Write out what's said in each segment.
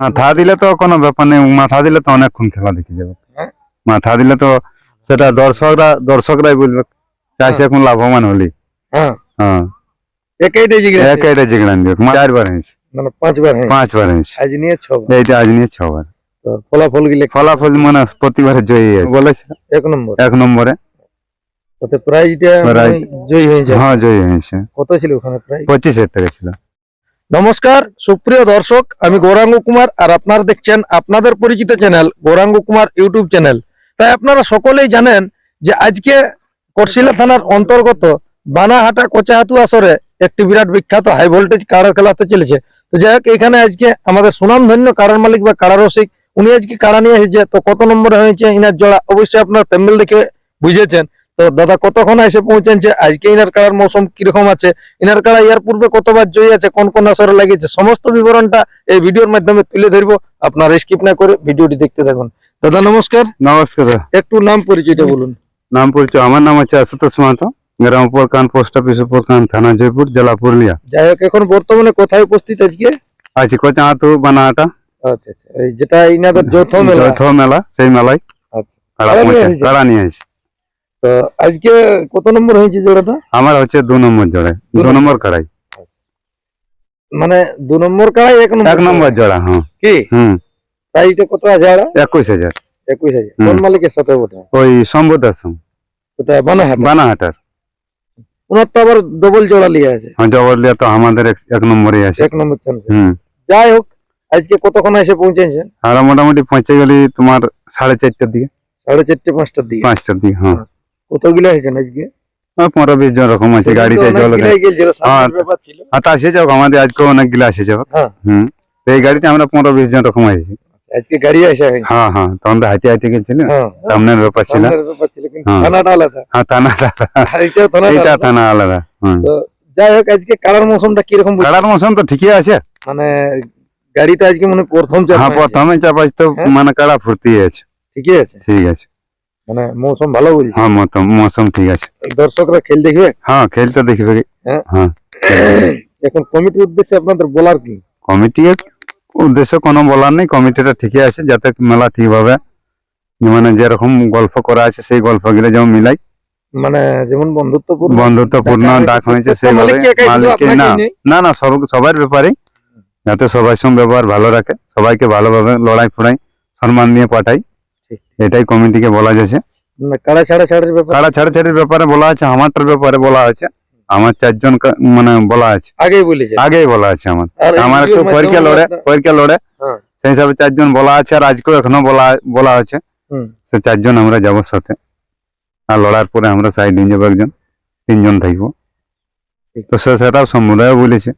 মাথা দিলে তো কোনো ব্যাপার নেই মাথা দিলে তো অনেকক্ষণ খেলা দেখে যাবে। হ্যাঁ। মাথা দিলে তো সেটা দর্শকরা দর্শকরাই বলবে চাষি এখন লাভবান হলি। হ্যাঁ। হ্যাঁ। একাইটা চারবার হয়েছে মানে পাঁচবার হ্যাঁ পাঁচবার হয়েছে আজ নিয়ে ছবার। এইটা আজ নিয়ে ছবার। তো ফলাফল গিলে ফলাফল মানে প্রতিবারে জয়ী আছে বলেছে? এক নম্বর। এক নম্বরে। তাতে প্রাইজটা Prize- জয়ী হয়ে যায় হ্যাঁ জয়ী হয়েছে। কত ছিল ওখানে প্রাইজ? পঁচিশ হাজার টাকা ছিল। নমস্কার, সুপ্রিয় দর্শক, আমি গৌরাঙ্গ কুমার আর আপনারা দেখছেন আপনাদের পরিচিত channel Gouranga Kumar YouTube channel. তাই আপনারা সকলেই জানেন যে আজকে করশিলা থানার অন্তর্গত বানাহাটা কোচাহাতু আসরে একটি বিরাট বিখ্যাত হাই ভোল্টেজ কাড়া খেলা হতে চলেছে। তো যাই হোক, এখানে আজকে আমাদের সুনামধন্য কাড়ার মালিক বা কাড়া রসিক, উনি আজকে কাড়া নিয়ে এসেছে, তো কত নম্বরে হয়েছে, ইনার জোড়া, অবশ্যই আপনার প্যান্ডেল দেখে বুঝেছেন। তো দাদা কতক্ষণ এসে পৌঁছেছে আজকে ইনার কাড়ার মৌসুম কীরকম আছে? ইনার কাড়া ইয়ার পূর্বে কতবার জয়ী আছে কোন কোন আসরে লাগিয়েছে? সমস্ত বিবরণটা এই ভিডিওর মাধ্যমে তুলে ধরবো। আপনারা স্কিপ না করে ভিডিওটি দেখতে থাকুন। দাদা নমস্কার। নমস্কার একটু নাম পরিচয়টা বলুন। নাম পরিচয় আমার নাম আছে আশুতোষ মাহাতো। গ্রাম উপরকান পোস্ট অফিস উপর উপরকান থানা জয়পুর জেলা পুরুলিয়া। যাই হোক এখন বর্তমানে কোথায় উপস্থিত আজকে? আছি কোচাহাতু বানাহাটা। আচ্ছা আচ্ছা যেটা ইনাদের যৌথ মেলা। যৌথ মেলা সেই মেলায়। আচ্ছা। কাড়া নিয়ে? কাড়া আসি তো আজকে কত নম্বর হয়েছে জোড়াটা? আমার হচ্ছে দু নম্বর জোড়ায় দু নম্বর। কাড়াই। মানে দু নম্বর কাড়াই এক নম্বর এক নম্বর জোড়া হ্যাঁ। কি? হুম। প্রাইসটা কত আর একুশ হাজার। একুশ হাজার। কোন মালিকের সাথে ওটা? ওই সম্বুদার সঙ্গে ওটা বানাহাট বানাহাটার। ওনার তো আবার ডবল জোড়া লিয়ে আছে। হ্যাঁ জবরলিয়া তো আমাদের এক- নম্বরে আছে। এক নম্বর হুম। যাই হোক আজকে কতক্ষণ এসে পৌঁছেছেন আমরা মোটামুটি পৌঁছে গেলি তোমার সাড়ে চারটার দিকে। সাড়ে চারটে পাঁচটার দিকে। পাঁচটার দিকে হ্যাঁ। কতগুলো হয়েছেন আজকে পনেরো বিশ জন রকম আছে গাড়িতে জল অনেকগুলাই গেছিল, সামনের হ্যাঁ। ব্যাপার ছিল। আর তা এসে যাও আমাদের আজকে অনেকগুলো আসে যাবে হ্যাঁ। হুম এই গাড়িতে আমরা পনেরো বিশ জন রকম আছি আজকে গাড়ি আসা হ্যাঁ হ্যাঁ তো আমরা হাঁটে হাঁটে গেছিলাম হ্যাঁ। সামনের ব্যাপার ছিল। সামনের ব্যাপার ছিল কিন্তু হ্যাঁ। থানাটা আলাদা। হ্যাঁ থানাটা আর এইটাও থানাটা এইটা থানা আলাদা যাই হোক আজকে কালার মৌসুমটা কীরকম মৌসুম তো ঠিকই আছে। মানে গাড়িটা আজকে মানে প্রথম চাপ হ্যাঁ প্রথমে চাপাইছ তো হ্যাঁ। মানে কাড়া ফুর্তি আছে। ঠিকই আছে। ঠিক আছে। মানে মৌসুম ভালো বলছে। হ্যাঁ মৌসুম মৌসুম ঠিক আছে। দর্শকরা খেল দেখবে? হ্যাঁ খেলতে দেখবে। হ্যাঁ। হ্যাঁ। এখন কমিটির উদ্দেশ্যে আপনাদের বলার কি? কমিটির উদ্দেশ্য কোনো বলার নেই কমিটিটা ঠিকই আছে যাতে মেলা ঠিকভাবে মানে যেরকম গল্প করা আছে সেই গল্পগুলো যেমন মিলাই। মানে যেমন বন্ধুত্বপূর্ণ। বন্ধুত্বপূর্ণ ডাক হয়েছে। সেইভাবে আপনাকেই না না না সব সবার ব্যাপারে যাতে সবার সঙ্গে ব্যবহার ভালো রাখে সবাইকে ভালোভাবে লড়াই ফড়াই সম্মান দিয়ে পাঠাই। এটাই কমিটিকে বলা যাচ্ছে। কাড়া ছাড়া ছাড়ার ব্যাপার? ব্যাপারে বলা আছে আমারটার ব্যাপারে বলা আছে। আমার চারজন মানে বলা আছে। আগেই বলেছে। আগেই বলা আছে আমার। আমার একটু পরীক্ষা লড়ে পরীক্ষা লড়ে। হ্যাঁ। সেই হিসাবে চারজন বলা আছে আর আজকেও এখনও বলা বলা আছে। সে চারজন আমরা যাব সাথে। আর লড়ার পরে আমরা সাইড নিয়ে যাব একজন। তিনজন থাকব। তো সে সেটাও সমুদায় বলেছে।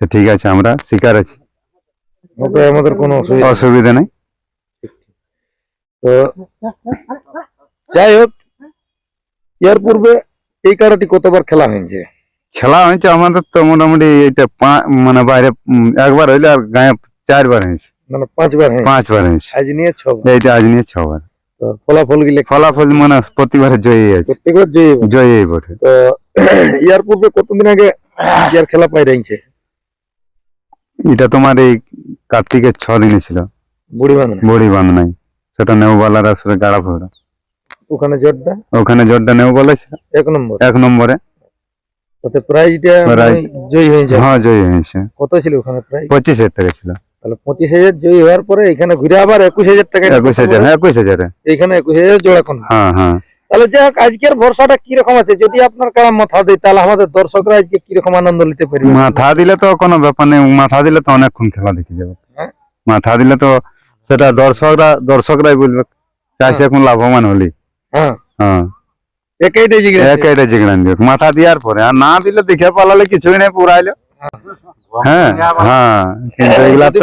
সে ঠিক আছে আমরা শিকার আছি। আমাদের কোনো অসুবিধা নেই। তো যাই হোক এর পূর্বে এই কাড়াটি কতবার খেলা হয়েছে? খেলা হয়েছে আমাদের তো মোটামুটি এটা মানে বাইরে একবার হইলে আর গায়ে চারবার হয়েছে। মানে পাঁচবার হয়েছে? পাঁচবার হয়েছে। আজ নিয়ে ছবার। এইটা আজ নিয়ে ছবার। তো ফলাফল গিলে ফলাফল মানে প্রতিবারে জয়ী আছে প্রত্যেকবার জয়ী জয়ী বটে। তো ইয়ার পূর্বে কতদিন আগে ইয়ার খেলা পাই রয়েছে? এটা তোমার এই কার্তিকের ছ দিনে ছিল। বড়ি বাঁধ নাই সেটা নেউবালার আসলে গাড়া ফোড়া ওখানে জোরটা ওখানে জোরটা নেউ বলেছে এক নম্বর? এক নম্বরে। তাতে প্রাইজটা Prize- জয়ী হয়ে যায় হ্যাঁ জয়ী হয়েছে। কত ছিল ওখানে প্রাইজ? পঁচিশ হাজার টাকা ছিল। তাহলে পঁচিশ হাজার জয়ী হওয়ার পরে এখানে ঘুরে আবার একুশ হাজার টাকা একুশ হাজার হ্যাঁ একুশ হাজারে। এখানে একুশ হাজার জোড়া কোন? হ্যাঁ হ্যাঁ। তাহলে যাই হোক আজকের ভরসাটা কীরকম আছে? যদি আপনার কারণ মাথা দেয় তাহলে আমাদের দর্শকরা আজকে কীরকম আনন্দ নিতে পারবে? মাথা দিলে তো কোনো ব্যাপার নেই মাথা দিলে তো অনেকক্ষণ খেলা দেখে যাবে। হ্যাঁ। মাথা দিলে তো সেটা দর্শকরা দর্শকরাই বলবে চাষি এখন লাভবান হলি। হ্যাঁ। হ্যাঁ। একইটাই মাথা দেওয়ার পরে। আর না দিলে দেখে পালালে কিছুই নেই পুরাইলে। হ্যাঁ হ্যাঁ। কিন্তু এগুলা তো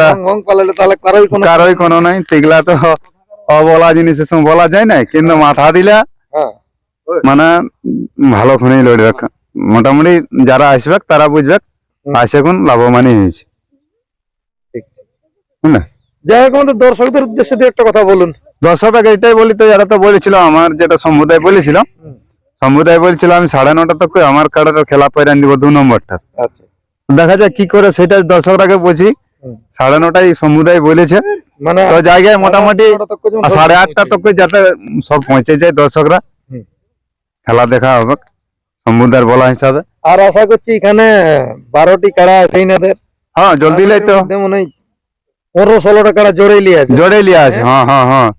কারোই কোনো নাই। অবলা বলা যায় না কিন্তু মাথা দিলে হ্যাঁ। মানে ভালো লড়বে মোটামুটি যারা আসবে তারা বুঝবে। আসে এখন লাভবানই হয়েছে। ঠিক। যাই হোক আমাদের দর্শকদের উদ্দেশ্যে একটা কথা বলুন। দর্শক এটাই বলি তো এরা তো বলেছিল আমার যেটা সমুদায় বলেছিল হুম। সমুদায় বলছিল আমি সাড়ে নটা তক আমার কার্ডের খেলা পয়রান দিব দু নম্বরটা। আচ্ছা। দেখা যায় কি করে সেটা দর্শকরাকে হুম। সাড়ে নটায় সমুদায় বলেছে। মানে তো জায়গায় মোটামুটি সাড়ে আটটা তক যাতে সব পৌঁছে যায় দর্শকরা। খেলা দেখা হবে সমুদায়ের বলা হিসাবে। আর আশা করছি এখানে বারোটি কাড়া আছে ইনাদের হ্যাঁ জলদি লাই তো। মনে হয় পনেরো ষোলোটা কাড়া জোরে লিয়ে আছে জোরে লিয়ে আছে হ্যাঁ। হ্যাঁ হ্যাঁ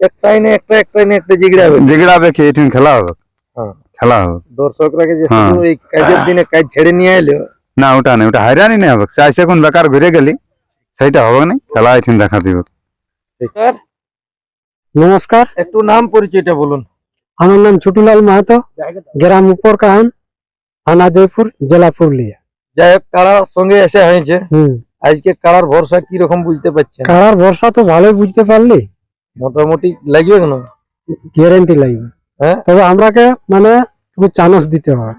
একটাই না একটা একটাই না একটা জিগড়া হবে। জিগড়াবে কি এঠিন খেলা হবে? হ্যাঁ। খেলা হবে। দর্শকরাকে যে হ্যাঁ। শুধু এই কাজের দিনে কাজ ছেড়ে নিয়ে এলো? না ওটা নেই ওটা হাইরানি নেই হবে। চাইছে কোন বেকার ঘুরে গেলি সেইটা হবে না খেলা এঠিন দেখা দিব। স্যার নমস্কার। একটু নাম পরিচয়টা বলুন। আমার নাম ছুটুলাল মাহাতো গ্রাম উপর কাহান থানা জয়পুর জেলা পুরুলিয়া। যাই হোক কাড়ার সঙ্গে এসে হয়েছে। হম। আজকে কাড়ার ভরসা কি রকম বুঝতে পারছেন? কারার ভরসা তো ভালোই বুঝতে পারলি। মোটামুটি লাগবে কেন? গ্যারেন্টি লাগবে। হ্যাঁ? তবে আমরাকে মানে একটু চানস দিতে হবে।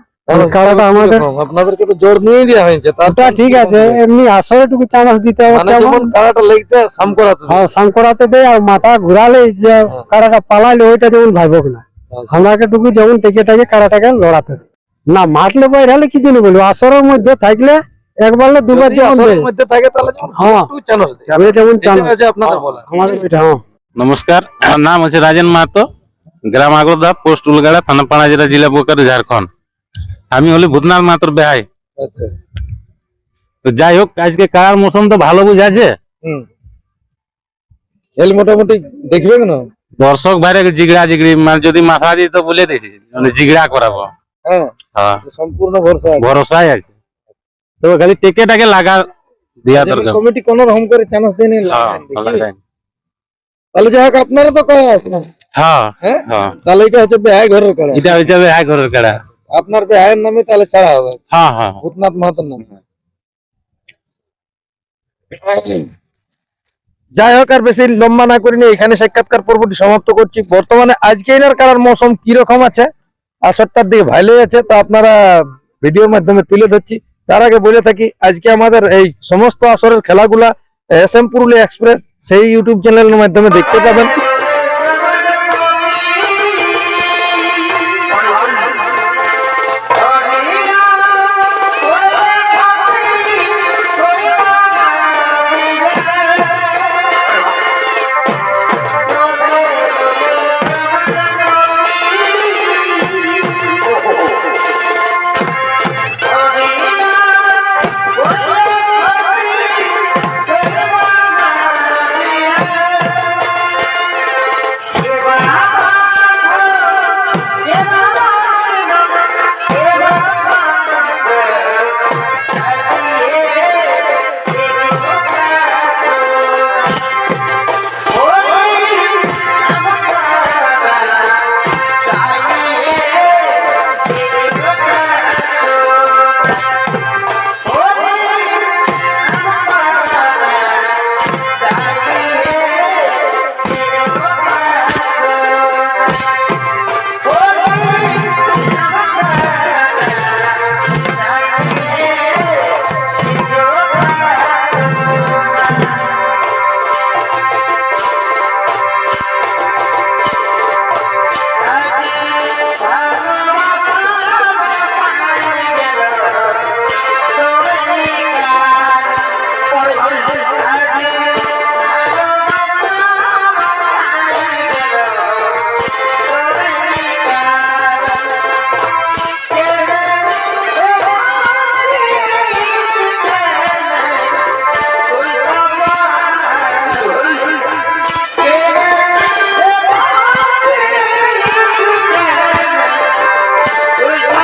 কারণ আমাদের আপনাদেরকে তো জোর নিয়ে দেওয়া হয়েছে তার ঠিক আছে এমনি আসলে একটু চানস দিতে হবে মানে যেমন কাড়াটা লাগতে সাম করাতে হ্যাঁ সাম করাতে দেয় আর মাথা ঘুরালে যে কারাটা পালাইলে ওইটা যেমন না। টুকু যেমন টেকে টেকে কারাটাকে লড়াতে না মারলে বাইরে হলে কি জন্য বলব? আসরের মধ্যে থাকলে একবার না দুবার যেমন মধ্যে থাকে তাহলে হ্যাঁ। যেমন আপনাদের বলা আমাদের ওইটা হ্যাঁ। নমস্কার আমার নাম হচ্ছে রাজেন মাহাতো গ্রাম আগরদা পোস্ট উলগাড়া থানা পানাজিরা জেলা বোকারো ঝাড়খণ্ড। আমি হলি ভূতনাথ মাহাতোর বেহাই। আচ্ছা। তো যাই হোক আজকে কার মৌসুম তো ভালো বুঝাছে হুম। মোটামুটি দেখবে কেন? দর্শক বাইরে জিগড়া জিগড়ি মানে যদি মাথা দিই তো বলে দিছি মানে জিগড়া করাবো। হ্যাঁ। হ্যাঁ। সম্পূর্ণ ভরসা আছে। ভরসাই আছে। তো খালি টেকেটাকে লাগা দিয়া দরকার। কমিটি কোন রকম করে চান্স দেয় নি। তাহলে যাই হোক আপনারা তো করা আছে না হ্যাঁ হ্যাঁ? হ্যাঁ। তাহলে এটা হচ্ছে বেহাই ঘরের কাড়া। এটা হচ্ছে বেহাই ঘরের কাড়া। আপনার বেহাইয়ের নামে তাহলে ছাড়া হবে। হ্যাঁ হ্যাঁ। ভূতনাথ মাহাতোর নামে। যাই হোক আর বেশি লম্বা না করিনি এখানে সাক্ষাৎকার পর্বটি সমাপ্ত করছি। বর্তমানে আজকে এনার কারার মৌসুম কি রকম আছে আসরটার দিকে ভালোই আছে তো আপনারা ভিডিওর মাধ্যমে তুলে ধরছি। তার আগে বলে থাকি, আজকে আমাদের এই সমস্ত আসরের খেলাগুলা এস এম পুরুলিয়া এক্সপ্রেস, সেই ইউটিউব চ্যানেলের মাধ্যমে দেখতে পাবেন।